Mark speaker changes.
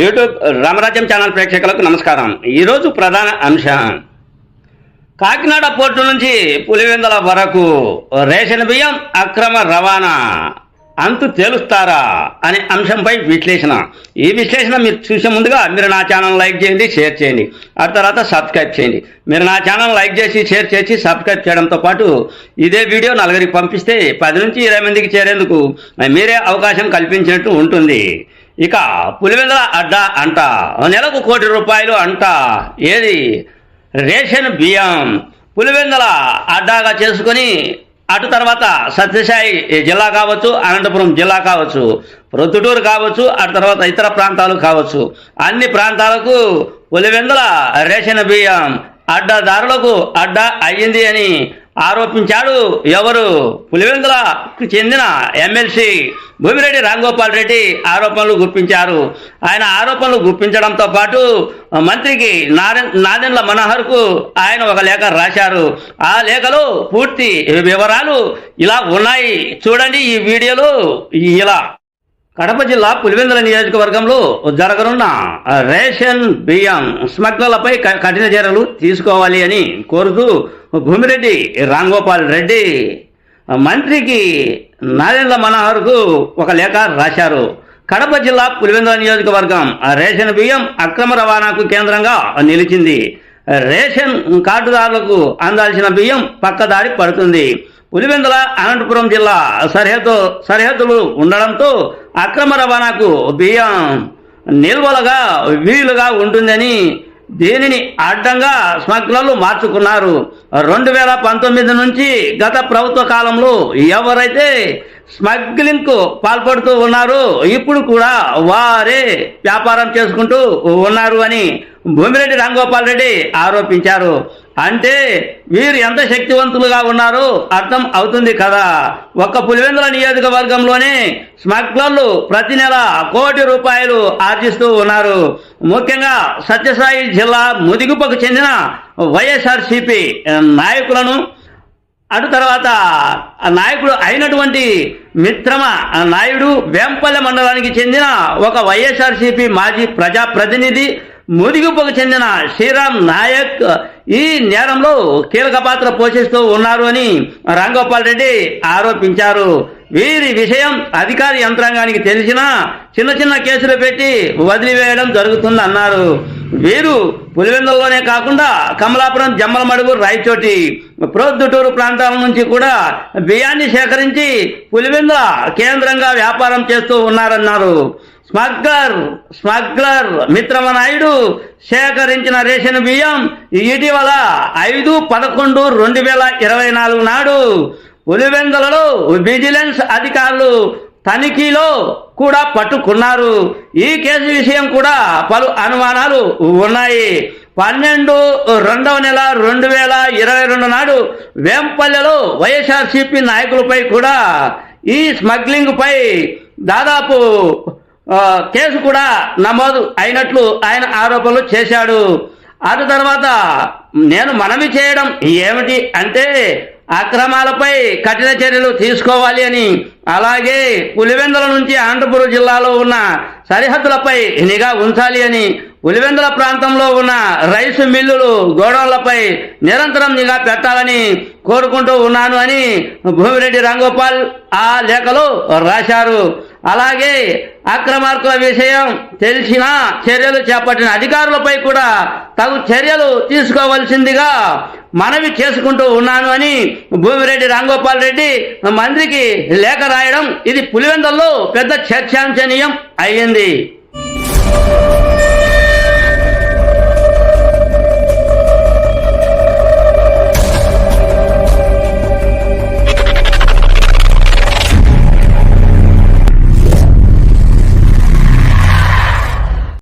Speaker 1: YouTube రామరాజ్యం channel ప్రేక్షకులకు నమస్కారం. ఈరోజు ప్రధాన అంశం. కాకినాడ పోర్టు నుంచి పులివెందల వరకు రేషన్ బియ్యం అక్రమ రవాణా. అంతు తేలుస్తారా అనే అంశంపై విశ్లేషణ. ఈ విశ్లేషణ మీరు చూసే ముందుగా మీరు నా ఛానల్ లైక్ చేయండి షేర్ చేయండి. ఆ తర్వాత సబ్స్క్రైబ్ చేయండి. మీరు నా ఛానల్ లైక్ చేసి షేర్ చేసి సబ్స్క్రైబ్ చేయడంతో పాటు ఇదే వీడియో నలుగురికి పంపిస్తే పది నుంచి ఇరవై మందికి చేరేందుకు మీరే అవకాశం కల్పించినట్టు ఉంటుంది. ఇక పులివెందుల అడ్డ అంట నెలకు కోటి రూపాయలు అంట. ఏది? రేషన్ బియ్యం. పులివెందుల అడ్డాగా చేసుకొని అటు తర్వాత సత్యసాయి జిల్లా కావచ్చు అనంతపురం జిల్లా కావచ్చు ప్రొద్దుటూరు కావచ్చు అటు తర్వాత ఇతర ప్రాంతాలు కావచ్చు. అన్ని ప్రాంతాలకు పులివెందుల రేషన్ బియ్యం అడ్డదారులకు అడ్డా అయ్యింది అని ఆరోపించాడు ఎవరు? పులివెందులకు చెందిన ఎమ్మెల్సీ భూమిరెడ్డి రాంగోపాల్ రెడ్డి ఆరోపణలు గుర్తించారు ఆయన ఆరోపణలు గుర్తించడంతో పాటు మంత్రికి నాదెండ్ల మనోహర్కు ఆయన ఒక లేఖ రాశారు. ఆ లేఖలో పూర్తి వివరాలు ఇలా ఉన్నాయి. చూడండి ఈ వీడియోలో ఇలా. కడప జిల్లా పులివెందుల నియోజకవర్గంలో జరగనున్న రేషన్ బియ్యం స్మగ్లర్లపై క- కఠిన చర్యలు తీసుకోవాలి అని కోరుతూ భూమిరెడ్డి రాంగోపాల్ రెడ్డి మంత్రికి నారాయణ మనోహర్కు ఒక లేఖ రాశారు. కడప జిల్లా పులివెందుల నియోజకవర్గం రేషన్ బియ్యం అక్రమ రవాణాకు కేంద్రంగా నిలిచింది. రేషన్ కార్డుదారులకు అందాల్సిన బియ్యం పక్కదారి పడుతుంది. పులివెందుల అనంతపురం జిల్లా సరిహద్దు సరిహద్దులు ఉండడంతో అక్రమ రవాణాకు బియ్యం నిల్వలుగా వీలుగా ఉంటుందని దీనిని అడ్డంగా స్మగ్లర్లు మార్చుకున్నారు. రెండు వేల పంతొమ్మిది నుంచి గత ప్రభుత్వ కాలంలో ఎవరైతే స్మగ్లింగ్కు పాల్పడుతూ ఉన్నారో ఇప్పుడు కూడా వారే వ్యాపారం చేసుకుంటూ ఉన్నారు అని భూమిరెడ్డి రాంగోపాల్ రెడ్డి ఆరోపించారు. అంటే వీరు ఎంత శక్తివంతులుగా ఉన్నారో అర్థం అవుతుంది కదా. ఒక్క పులివెందుల నియోజకవర్గంలోనే స్మగ్లర్లు ప్రతి నెల కోటి రూపాయలు ఆర్జిస్తూ ఉన్నారు. ముఖ్యంగా సత్యసాయి జిల్లా ముదిగుపకు చెందిన వైఎస్ఆర్సిపి నాయకులను అటు తర్వాత ఆ నాయకుడు అయినటువంటి మిత్రమ నాయుడు వేంపల్లె మండలానికి చెందిన ఒక వైఎస్ఆర్సీపీ మాజీ ప్రజాప్రతినిధి ముదిగుప్పకు చెందిన శ్రీరామ్ నాయక్ ఈ నేరంలో కీలక పాత్ర పోషిస్తూ ఉన్నారు అని రాంగోపాల్ రెడ్డి ఆరోపించారు. వీరి విషయం అధికార యంత్రాంగానికి తెలిసినా చిన్న చిన్న కేసులు పెట్టి వదిలివేయడం జరుగుతుందన్నారు. వీరు పులివెందుల్లోనే కాకుండా కమలాపురం జమ్మలమడుగు రాయచోటి ప్రొద్దుటూరు ప్రాంతాల నుంచి కూడా బియ్యాన్ని సేకరించి పులివెందుల కేంద్రంగా వ్యాపారం చేస్తూ ఉన్నారన్నారు. స్మగ్లర్ స్మగ్లర్ మిత్రమ నాయుడు సేకరించిన రేషన్ బియ్యం ఇటీవల ఐదు పదకొండు రెండు వేల ఇరవై నాలుగు నాడు పులివెందులలో విజిలెన్స్ అధికారులు తనిఖీలో కూడా పట్టుకున్నారు. ఈ కేసు విషయం కూడా పలు అనుమానాలు ఉన్నాయి. పన్నెండు రెండవ నెల రెండు వేల ఇరవై రెండు నాడు వేంపల్లెలో వైఎస్ఆర్సీపీ నాయకులపై కూడా ఈ స్మగ్లింగ్ పై దాదాపు కేసు కూడా నమోదు అయినట్లు ఆయన ఆరోపణలు చేశాడు. ఆ తర్వాత నేను మనవి చేయడం ఏమిటి అంటే అక్రమాలపై కఠిన చర్యలు తీసుకోవాలి అని అలాగే పులివెందుల నుంచి అనంతపురం జిల్లాలో ఉన్న సరిహద్దులపై నిఘా ఉంచాలి అని ఉలివెందుల ప్రాంతంలో ఉన్న రైసు మిల్లులు గోడౌన్లపై నిరంతరం నిఘా పెట్టాలని కోరుకుంటూ ఉన్నాను అని భూమిరెడ్డి రాంగోపాల్ ఆ లేఖలో రాశారు. అలాగే అక్రమార్కుల విషయం తెలిసిన చర్యలు చేపట్టిన అధికారులపై కూడా తగు చర్యలు తీసుకోవలసిందిగా మనవి చేసుకుంటూ ఉన్నాను అని భూమిరెడ్డి రాంగోపాల్ రెడ్డి మంత్రికి లేఖ రాయడం ఇది పులివెందల్లో పెద్ద చర్చాంశనీయం అయ్యింది.